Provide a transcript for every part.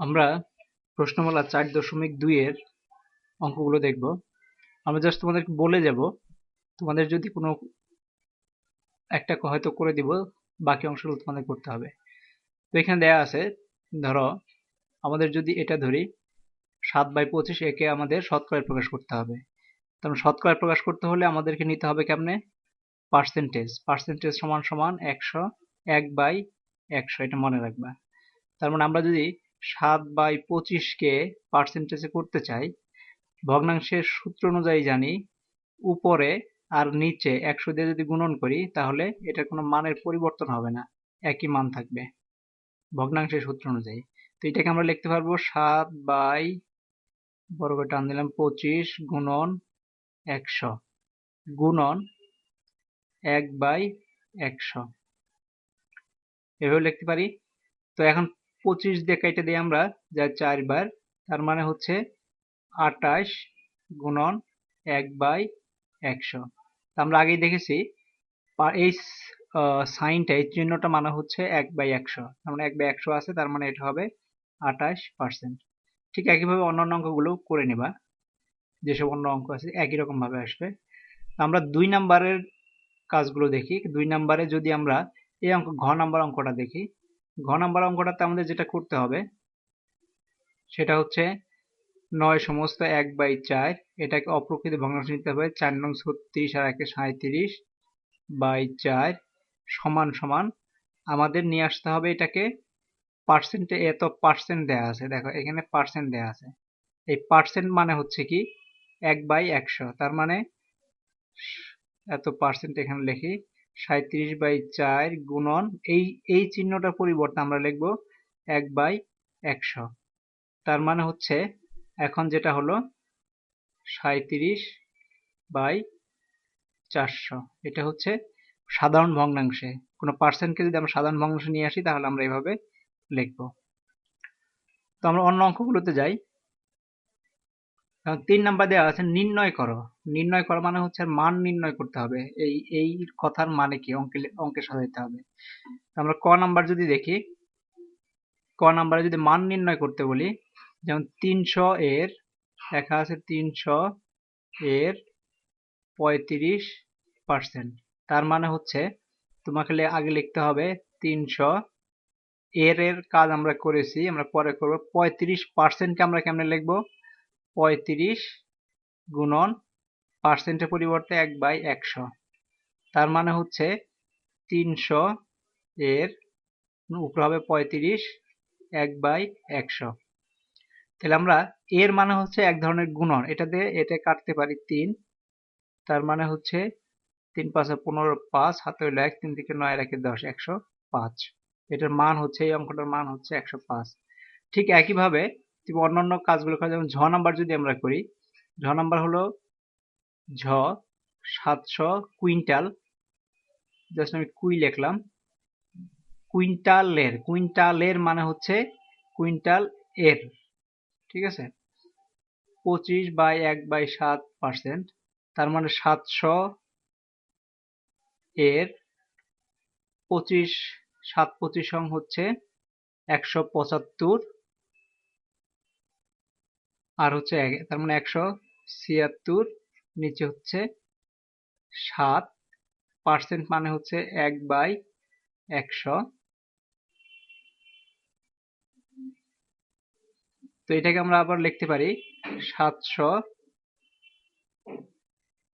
আমরা প্রশ্নমালা চার দশমিক দুইয়ের অঙ্কগুলো দেখব। আমরা জাস্ট তোমাদেরকে বলে যাব, তোমাদের যদি কোনো একটা হয়তো করে দিব, বাকি অংশগুলো তোমাদের করতে হবে। তো এখানে দেয়া আছে, ধরো আমাদের যদি এটা ধরি, সাত বাই পঁচিশ একে আমাদের শতকরায় প্রকাশ করতে হবে। তারপর শতকরায় প্রকাশ করতে হলে আমাদেরকে নিতে হবে কেমনে? পার্সেন্টেজ। পার্সেন্টেজ সমান সমান একশো এক বাই একশো, এটা মনে রাখবা। তার মানে আমরা যদি সাত বাই পঁচিশকে পার্সেন্টেজে করতে চাই। ভগ্নাংশের সূত্র অনুযায়ী জানি উপরে আর নিচে একশো দিয়ে যদি গুণন করি, তাহলে এটার কোনো মানের পরিবর্তন হবে না, একই মান থাকবে ভগ্নাংশের সূত্র অনুযায়ী। তো এটাকে আমরা লিখতে পারব সাত বাই বড় করে টান দিলাম পঁচিশ গুণন একশো, গুণন এক বাই একশো। এভাবে লিখতে পারি। তো এখন পঁচিশ দিয়ে কেটে দিই আমরা, যা চারবার, তার মানে হচ্ছে আটাশ গুণন এক বাই একশো। আমরা আগেই দেখেছি এই সাইনটা, এই চিহ্নটা মানে হচ্ছে এক বাই একশো। তার মানে এক বাই একশো আছে, তার মানে এটা হবে আটাশ পার্সেন্ট। ঠিক একইভাবে অন্যান্য অঙ্কগুলো করে নেবা, যেসব অন্য অঙ্ক আছে, একই রকম ভাবে আসবে আমরা দুই নাম্বারের কাজগুলো দেখি। দুই নাম্বারে যদি আমরা এই অঙ্ক, ঘ নাম্বার অঙ্কটা দেখি ঘ নাম্বার অঙ্কটাতে আমাদের যেটা করতে হবে, সেটা হচ্ছে নয় সমস্ত এক বাই চার, এটাকে অপ্রকৃত ভগ্নাংশ নিতে হবে, চার নং ছত্রিশ আর একে সাঁত্রিশ বাই চার সমান সমান। আমাদের নিয়ে আসতে হবে এটাকে পার্সেন্টে এত পার্সেন্ট দেয়া আছে, দেখো এখানে পার্সেন্ট দেয়া আছে। এই পার্সেন্ট মানে হচ্ছে কি? এক বাই একশো, তার মানে এত পার্সেন্ট এখানে লিখি। সাঁত্রিশ বাই চার গুণন, এই এই চিহ্নটার পরিবর্তে আমরা লিখব এক বাই একশো। তার মানে হচ্ছে এখন যেটা হলো সাঁত্রিশ বাই চারশো। এটা হচ্ছে সাধারণ ভগ্নাংশে। কোনো পার্সেন্টকে যদি আমরা সাধারণ ভগ্নাংশে নিয়ে আসি, তাহলে আমরা এইভাবে লিখব। তো আমরা অন্য অঙ্কগুলোতে যাই। এখন তিন নাম্বার দেওয়া আছে নির্ণয় করো। নির্ণয় করা মানে হচ্ছে মান নির্ণয় করতে হবে। এই এই কথার মানে কি? অঙ্কে অঙ্কে সাজাইতে হবে। আমরা ক নাম্বার যদি দেখি, ক নাম্বারে যদি মান নির্ণয় করতে বলি, যেমন তিনশো এর, লেখা আছে তিনশো এর পঁয়ত্রিশ পার্সেন্ট। তার মানে হচ্ছে তোমাকে আগে লিখতে হবে তিনশো এর এর কাজ আমরা করেছি, আমরা পরে করব। পঁয়ত্রিশ পার্সেন্টকে আমরা কেমনে লিখব? পঁয়ত্রিশ গুণন পার্সেন্টের পরিবর্তে এক বাই একশো। তার মানে হচ্ছে তিনশো এর উপরে হবে পঁয়ত্রিশ, এক বাই একশো। তাহলে আমরা এর মানে হচ্ছে এক ধরনের গুণন। এটা দিয়ে এটা কাটতে পারি তিন, তার মানে হচ্ছে তিন পাঁচে পনেরো পাঁচ, হাতে হইল এক, তিন থেকে নয় একে দশ, একশো পাঁচ। এটার মান হচ্ছে, এই অঙ্কটার মান হচ্ছে একশো পাঁচ। ঠিক একইভাবে তুমি অন্যান্য কাজগুলো করা, যেমন ঝ নাম্বার যদি আমরা করি, ঝ নাম্বার হলো ঝ সাতশো কুইন্টাল জাস্ট আমি কুই লিখলাম, কুইন্টালের কুইন্টালের মানে হচ্ছে কুইন্টাল এর, ঠিক আছে? পঁচিশ বাই এক বাই সাত পার্সেন্ট, তার মানে সাতশো এর পঁচিশ, সাত পঁচিশ হচ্ছে একশো পঁচাত্তর আর হচ্ছে তার মানে একশো ছিয়াত্তর, নিচে হচ্ছে সাত পার্সেন্ট মানে হচ্ছে এক বাই একশো। তো এটাকে আমরা আবার লিখতে পারি সাতশো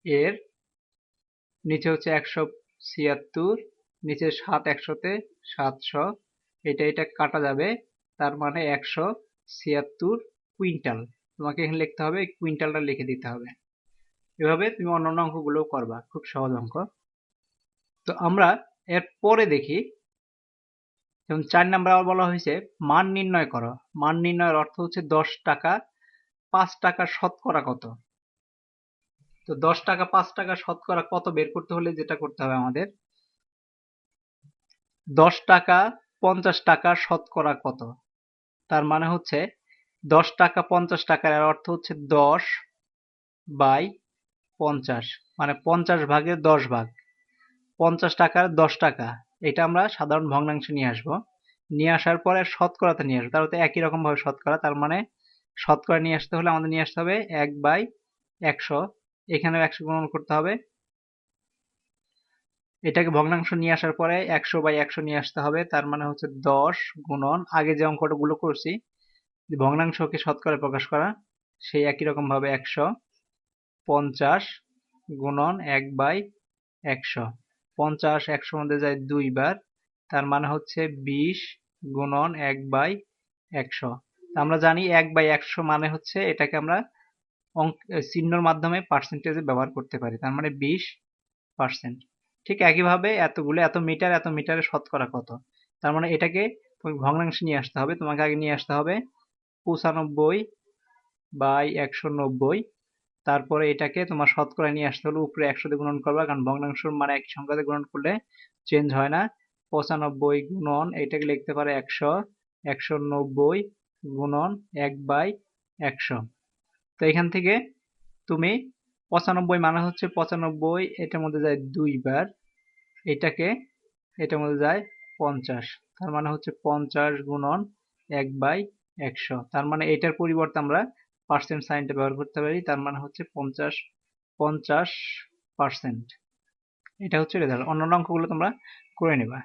এর, নিচে হচ্ছে একশো ছিয়াত্তর, নিচে সাত একশোতে সাতশো। এটা এটা কাটা যাবে, তার মানে একশো ছিয়াত্তর কুইন্টাল। তোমাকে এখানে লিখতে হবে কুইন্টালটা লিখে দিতে হবে। এভাবে তুমি অন্যান্য অঙ্কগুলোও করবা, খুব সহজ অঙ্ক। তো আমরা এর পরে দেখি, যেমন চার নাম্বার বলা হয়েছে, মান নির্ণয় করো। মান নির্ণয়ের অর্থ হচ্ছে দশ টাকা, পাঁচ টাকা শতকরা কত? তো দশ টাকা, পাঁচ টাকা শতকরা কত বের করতে হলে যেটা করতে হবে আমাদের? দশ টাকা, পঞ্চাশ টাকা শতকরা কত? তার মানে হচ্ছে দশ টাকা পঞ্চাশ টাকার এর অর্থ হচ্ছে দশ বাই পঞ্চাশ মানে পঞ্চাশ ভাগের দশ ভাগ। পঞ্চাশ টাকার দশ টাকা, এটা আমরা সাধারণ ভগ্নাংশে নিয়ে আসব। নিয়ে আসার পরে শতকরাতে নিয়ে আসব। তার তো একই রকম ভাবে শতকরা, তার মানে শতকরা নিয়ে আসতে হলে আমাদের নিয়ে আসতে হবে এক বাই একশো। এখানেও একশো গুণন করতে হবে। এটাকে ভগ্নাংশ নিয়ে আসার পরে একশো বাই একশো নিয়ে আসতে হবে, তার মানে হচ্ছে দশ গুণন। আগে যে অঙ্কটা গুলো করছি ভগ্নাংশকে শতকরা প্রকাশ করা, সেই একই রকম ভাবে একশো পঞ্চাশ গুণন এক বাই একশো। পঞ্চাশ একশোর মধ্যে যায় দুইবার তার মানে হচ্ছে বিশ গুণন এক বাই একশো। আমরা জানি এক বাই একশো মানে হচ্ছে এটাকে আমরা অঙ্ক চিহ্নর মাধ্যমে পার্সেন্টেজে ব্যবহার করতে পারি, তার মানে বিশ পার্সেন্ট ঠিক একইভাবে এতগুলো, এত মিটার, এত মিটারে শতকরা কত? তার মানে এটাকে ভগ্নাংশে নিয়ে আসতে হবে, তোমাকে আগে নিয়ে আসতে হবে পঁচানব্বই বাই একশো নব্বই। তারপরে এটাকে তোমার শতকরা নিয়ে আসতে হলে উপরে একশো দিয়ে গুণন করবা, কারণ ভগ্নাংশের মানে একই সংখ্যাতে গুণন করলে চেঞ্জ হয় না। পঁচানব্বই গুণন, এটাকে লিখতে পারে একশো একশো নব্বই গুণন এক বাই একশো। তো এখান থেকে তুমি পঁচানব্বই মানে হচ্ছে পঁচানব্বই, এটার মধ্যে যায় দুইবার এটাকে, এটার মধ্যে যায় পঞ্চাশ। তার মানে হচ্ছে পঞ্চাশ গুণন এক বাই একশো। তার মানে এটার পরিবর্তে আমরা পার্সেন্ট সাইনটা ব্যবহার করতে পারি। তার মানে হচ্ছে পঞ্চাশ পঞ্চাশ পার্সেন্ট এটা হচ্ছে রেজাল্ট অন্যান্য অঙ্কগুলো তোমরা করে নেবা।